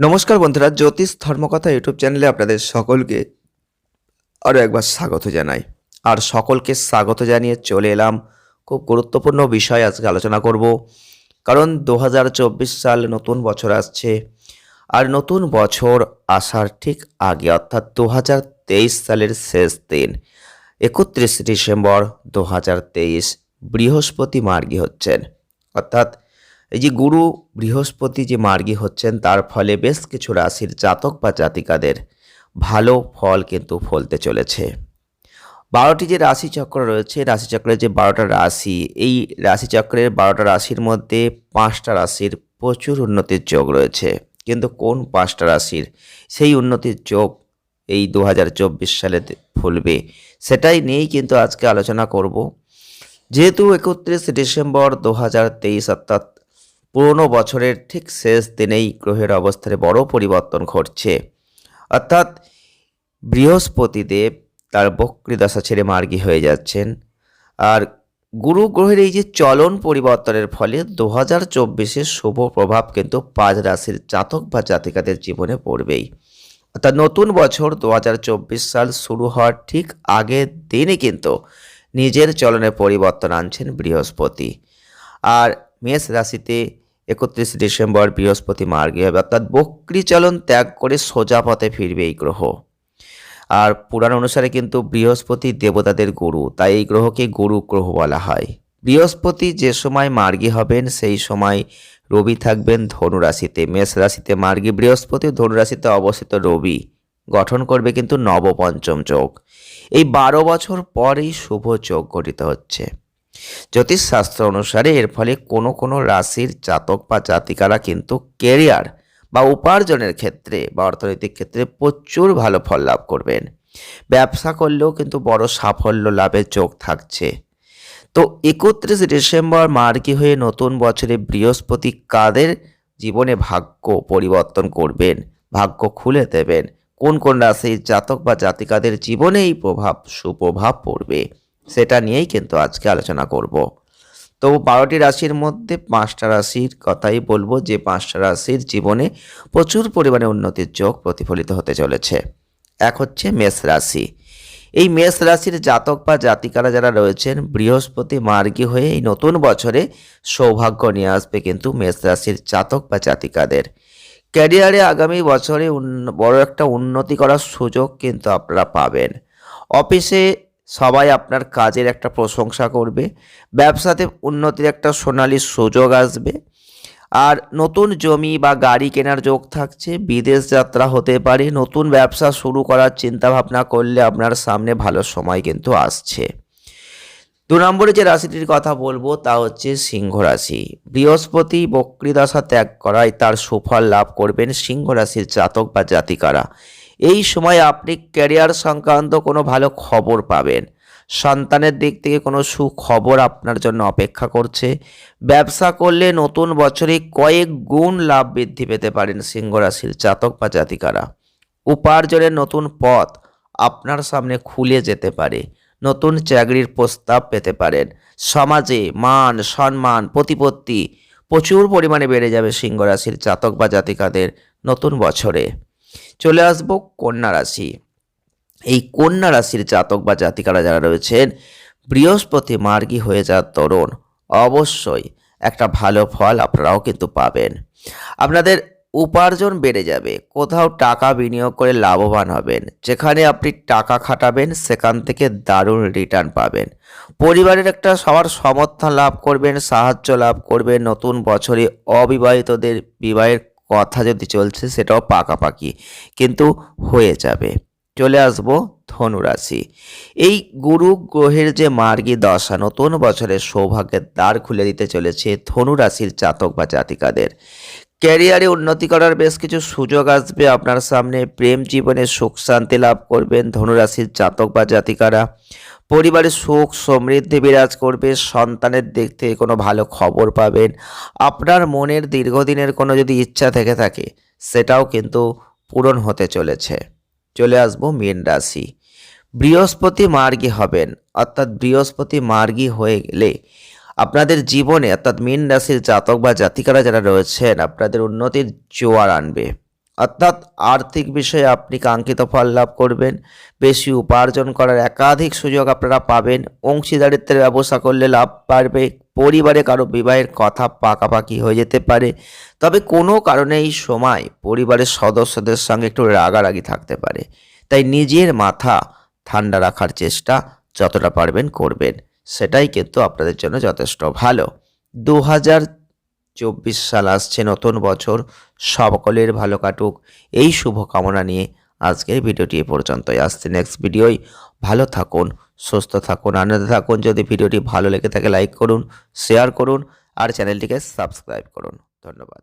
নমস্কার বন্ধুরা, জ্যোতিষ ধর্মকথা ইউটিউব চ্যানেলে আপনাদের সকলকে আরও একবার স্বাগত জানাই। আর সকলকে স্বাগত জানিয়ে চলে এলাম খুব গুরুত্বপূর্ণ বিষয় আজকে আলোচনা করব। কারণ দু হাজার চব্বিশ সাল নতুন বছর আসছে, আর নতুন বছর আসার ঠিক আগে, অর্থাৎ দু হাজার তেইশ সালের শেষ দিন, একত্রিশে ডিসেম্বর দু হাজার তেইশ, বৃহস্পতি মার্গী হচ্ছেন। অর্থাৎ এই যে গুরু বৃহস্পতি যে মার্গী হচ্ছেন, তার ফলে বেশ কিছু রাশির জাতক বা জাতিকাদের ভালো ফল কিন্তু ফলতে চলেছে। বারোটি যে রাশিচক্র রয়েছে, রাশিচক্রের যে বারোটা রাশি, এই রাশিচক্রের বারোটা রাশির মধ্যে পাঁচটা রাশির প্রচুর উন্নতির যোগ রয়েছে। কিন্তু কোন পাঁচটা রাশির সেই উন্নতির যোগ এই দু হাজার চব্বিশ সালে ফুলবে, সেটাই নিয়েই কিন্তু আজকে আলোচনা করব। যেহেতু একত্রিশে ডিসেম্বর দু হাজার তেইশ, অর্থাৎ পুরনো বছরের ঠিক শেষ দিনেই গ্রহের অবস্থানে বড় পরিবর্তন ঘটছে। অর্থাৎ বৃহস্পতিদেব তার বক্রিদশা ছেড়ে মার্গী হয়ে যাচ্ছেন। আর গুরু গ্রহের এই যে চলন পরিবর্তনের ফলে দু হাজার চব্বিশের শুভ প্রভাব কিন্তু পাঁচ রাশির জাতক বা জাতিকাদের জীবনে পড়বেই। অর্থাৎ নতুন বছর দু হাজার চব্বিশ সাল শুরু হওয়ার ঠিক আগের দিনে কিন্তু নিজের চলনে পরিবর্তন আনছেন বৃহস্পতি। আর মেষ রাশিতে একত্রিশ ডিসেম্বর বৃহস্পতি মার্গী হবে, অর্থাৎ বক্রি চলন ত্যাগ করে সোজা পথে ফিরবে এই গ্রহ। আর পুরাণ অনুসারে কিন্তু বৃহস্পতি দেবতাদের গুরু, তাই এই গ্রহকে গুরু গ্রহ বলা হয়। বৃহস্পতি যে সময় মার্গী হবেন, সেই সময় রবি থাকবেন ধনুরাশিতে। মেষ রাশিতে মার্গী বৃহস্পতি, ধনুরাশিতে অবস্থিত রবি গঠন করবে কিন্তু নবপঞ্চম যোগ। এই বারো বছর পরেই শুভ যোগ গঠিত হচ্ছে। জ্যোতিষশাস্ত্র অনুসারে এর ফলে কোনো কোনো রাশির জাতক বা জাতিকারা কিন্তু কেরিয়ার বা উপার্জনের ক্ষেত্রে বা অর্থনৈতিক ক্ষেত্রে প্রচুর ভালো ফল লাভ করবেন। ব্যবসা করলেও কিন্তু বড় সাফল্য লাভের যোগ থাকছে। তো একত্রিশ ডিসেম্বর মার্কি হয়ে নতুন বছরে বৃহস্পতি কাদের জীবনে ভাগ্য পরিবর্তন করবেন? ভাগ্য খুলে দেবেন। কোন কোন রাশির জাতক বা জাতিকাদের জীবনে এই প্রভাব, সুপ্রভাব পড়বে? সেটা নিয়েই কিন্তু আজকে আলোচনা করব। তো বারোটি রাশির মধ্যে পাঁচটা রাশির কথাই বলব যে পাঁচটা রাশির জীবনে প্রচুর পরিমাণে উন্নতির যোগ প্রতিফলিত হতে চলেছে। এক হচ্ছে মেষ রাশি। এই মেষ রাশির জাতক বা জাতিকারা যারা রয়েছেন, বৃহস্পতি মার্গী হয়ে এই নতুন বছরে সৌভাগ্য নিয়ে আসবে কিন্তু মেষ রাশির জাতক বা জাতিকাদের। ক্যারিয়ারে আগামী বছরে বড় একটা উন্নতি করার সুযোগ কিন্তু আপনারা পাবেন। অফিসে সবাই আপনার কাজের একটা প্রশংসা করবে, ব্যবসাতে উন্নতির একটা সোনালি সুযোগ আসবে। আর নতুন জমি বা গাড়ি কেনার যোগ থাকছে, বিদেশ যাত্রা হতে পারে, নতুন ব্যবসা শুরু করার চিন্তা ভাবনা করলে আপনার সামনে ভালো সময় কিন্তু আসছে। দু নম্বরে যে রাশিটির কথা বলব, তা হচ্ছে সিংহ রাশি। বৃহস্পতি বক্রিদশা ত্যাগ করায় তার সুফল লাভ করবেন সিংহ রাশির জাতক বা জাতিকারা। এই সময় আপনি ক্যারিয়ার সংক্রান্ত কোনো ভালো খবর পাবেন। সন্তানের দিক থেকে কোনো সুখবর আপনার জন্য অপেক্ষা করছে। ব্যবসা করলে নতুন বছরে কয়েক গুণ লাভ বৃদ্ধি পেতে পারেন সিংহ রাশির জাতক বা জাতিকারা। উপার্জনের নতুন পথ আপনার সামনে খুলে যেতে পারে। নতুন চাকরির প্রস্তাব পেতে পারেন। সমাজে মান, সম্মান, প্রতিপত্তি প্রচুর পরিমাণে বেড়ে যাবে সিংহ রাশির জাতক বা জাতিকাদের নতুন বছরে। চলে আসব কন্যা রাশি। এই কন্যা রাশির জাতক বা জাতিকারা যারা রয়েছেন, বৃহস্পতি মার্গী হয়ে যাওয়ার তরুণ, অবশ্যই একটা ভালো ফল আপনারাও কিন্তু পাবেন। আপনাদের উপার্জন বেড়ে যাবে, কোথাও টাকা বিনিয়োগ করে লাভবান হবেন, যেখানে আপনি টাকা খাটাবেন, সেখান থেকে দারুণ রিটার্ন পাবেন। পরিবারের একটা সবার সমর্থন লাভ করবেন, সাহায্য লাভ করবেন, নতুন বছরে অবিবাহিতদের বিবাহের কথা যদি চলছে, সেটাও পাকাপাকি কিন্তু হয়ে যাবে। চলে আসব ধনুরাশি। এই গুরু গ্রহের যে মার্গী দশা, নতুন বছরের সৌভাগ্যের দ্বার খুলে দিতে চলেছে ধনুরাশির জাতক বা জাতিকাদের। ক্যারিয়ারে উন্নতি করার বেশ কিছু সুযোগ আসবে আপনার সামনে। প্রেম জীবনে সুখ শান্তি লাভ করবেন ধনুরাশির জাতক বা জাতিকারা। পরিবারে সুখ, সমৃদ্ধি বিরাজ করবে, সন্তানের দিক থেকে কোনো ভালো খবর পাবেন। আপনার মনের দীর্ঘদিনের কোনো যদি ইচ্ছা থেকে থাকে, সেটাও কিন্তু পূরণ হতে চলেছে। চলে আসব মীন রাশি। বৃহস্পতি মার্গী হবেন, অর্থাৎ বৃহস্পতি মার্গী হয়ে গেলে আপনাদের জীবনে, অর্থাৎ মীন রাশির জাতক বা জাতিকারা যারা রয়েছেন, আপনাদের উন্নতির জোয়ার আনবে। অর্থাৎ আর্থিক বিষয়ে আপনি কাঙ্ক্ষিত ফল লাভ করবেন, বেশি উপার্জন করার একাধিক সুযোগ আপনারা পাবেন, অংশীদারিত্বের ব্যবসা করলে লাভ পারবে পরিবারে কারও বিবাহের কথা পাকাপাকি হয়ে যেতে পারে। তবে কোনো কারণে এই সময় পরিবারের সদস্যদের সঙ্গে একটু রাগারাগি থাকতে পারে। তাই নিজের মাথা ঠান্ডা রাখার চেষ্টা যতটা পারবেন করবেন। সেটাই কিন্তু আপনাদের জন্য যথেষ্ট ভালো। দু হাজার চব্বিশ সাল আসছে নতুন বছর। সকলের ভালো কাটুক। এই শুভকামনা নিয়ে আজকের ভিডিওটি এ পর্যন্তই। আসছে নেক্সট ভিডিওয় ভালো থাকুন, সুস্থ থাকুন, আনন্দ থাকুন। যদি ভিডিওটি ভালো লেগে থাকে লাইক করুন শেয়ার করুন, আর চ্যানেলটিকে সাবস্ক্রাইব করুন। ধন্যবাদ।